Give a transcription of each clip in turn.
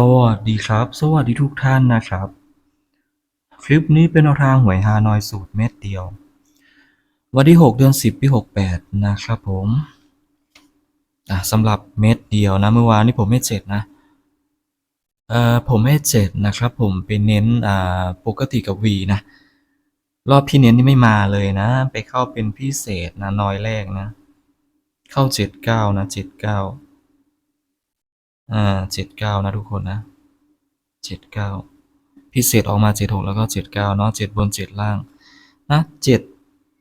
สวัสดีครับ สวัสดีทุกท่านนะครับ คลิปนี้เป็นแนวทางหวยฮานอยสูตรเม็ดเดียว วันที่ 6 เดือน 10 ปี 68 นะครับผมอะสำหรับเม็ดเดียวนะเมื่อวานนี้ผมให้เจ็ดนะเอ่อผมให้เจ็ดนะครับ ผมเป็นเน้นอ่าปกติกับวีนะรอบพี่เน้นนี่ไม่มาเลยนะ ไปเข้าเป็นพิเศษนะน้อยแรกนะ เข้าเจ็ดเก้านะเจ็ดเก้า อ่าเจ็ดเก้านะทุกคนนะเจ็ดเก้าพิเศษออกมาเจ็ดหกแล้วก็เจ็ดเก้าเนาะเจ็ดบนเจ็ดล่างนะเจ็ด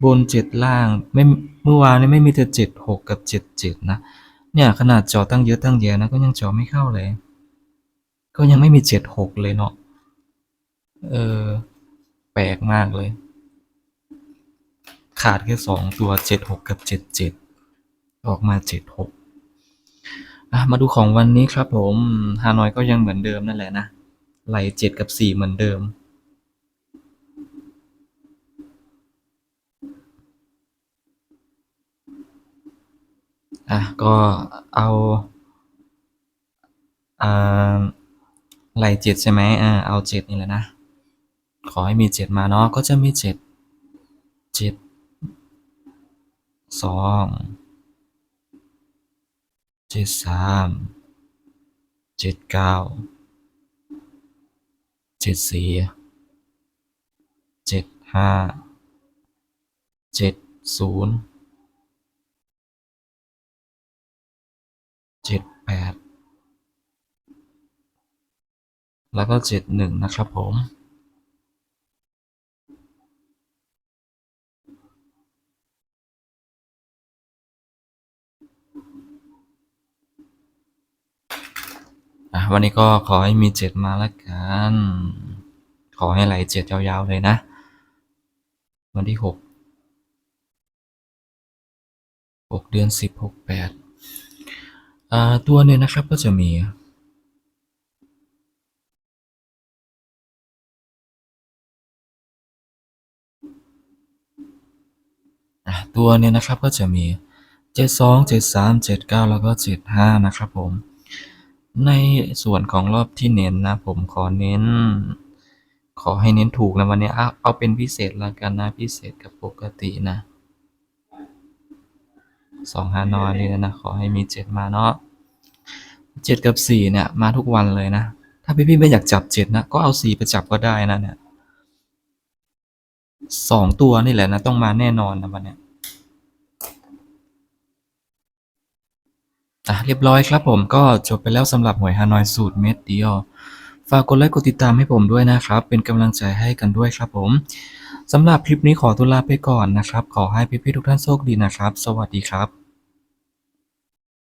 บนเจ็ดล่างไม่เมื่อวานนี้ไม่มีแต่เจ็ดหกกับเจ็ดเจ็ดนะเนี่ยขนาดจอตั้งเยอะตั้งแยะนะก็ยังจอไม่เข้าเลย ก็ยังไม่มีเจ็ดหกเลยเนาะเออแปลกมากเลย ขาดแค่สองตัวเจ็ดหกกับเจ็ดเจ็ดออกมาเจ็ดหก มาดูของวันนี้ครับผมฮานอยก็ยังเหมือนเดิมนั่นแหละนะไหลเจ็ดกับสี่เหมือนเดิม อะ ก็เอาอ่าไหลเจ็ดใช่ไหมอ่าเอาเจ็ดนี่แหละนะ ขอให้มีเจ็ดมาเนาะก็จะมีเจ็ดเจ็ดสอง จ็ดสามเจ็ดเก้าเจ็ดสี่เจ็ดห้าเจ็ดศูนย์เจ็ดแปดแล้วก็เจ็ดหนึ่งนะครับผม วันนี้ก็ขอให้มีเจ็ดมาละกัน ขอให้ไหลเจ็ดยาวๆเลยนะ วันที่หกหกเดือนสิบหกแปดอ่าตัวเนี่ยนะครับก็จะมีตัวเนี่ยนะครับก็จะมีเจ็ดสองเจ็ดสามเจ็ดเก้าแล้วก็เจ็ดห้านะครับผม ในส่วนของรอบที่เน้นนะ ผมขอเน้น ขอให้เน้นถูกนะวันนี้เอาเอาเป็นพิเศษละกันนะพิเศษกับปกตินะสองฮานอยนี่นะ ขอให้มีเจ็ดมาเนาะเจ็ดกับสี่เนี่ย มาทุกวันเลยนะ ถ้าพี่พี่ๆไม่อยากจับเจ็ดนะ ก็เอาสี่ไปจับก็ได้นะเนี่ยสองตัวนี่แหละนะ ต้องมาแน่นอนนะวันเนี้ย อะเรียบร้อยครับผมก็จบไปแล้วสำหรับหวยฮานอยสูตรเม็ดเดียวฝากกดไลค์กดติดตามให้ผมด้วยนะครับ เป็นกำลังใจให้กันด้วยครับผมสำหรับคลิปนี้ขอตัวลาไปก่อนนะครับ ขอให้พี่ๆทุกท่านโชคดีนะครับ สวัสดีครับ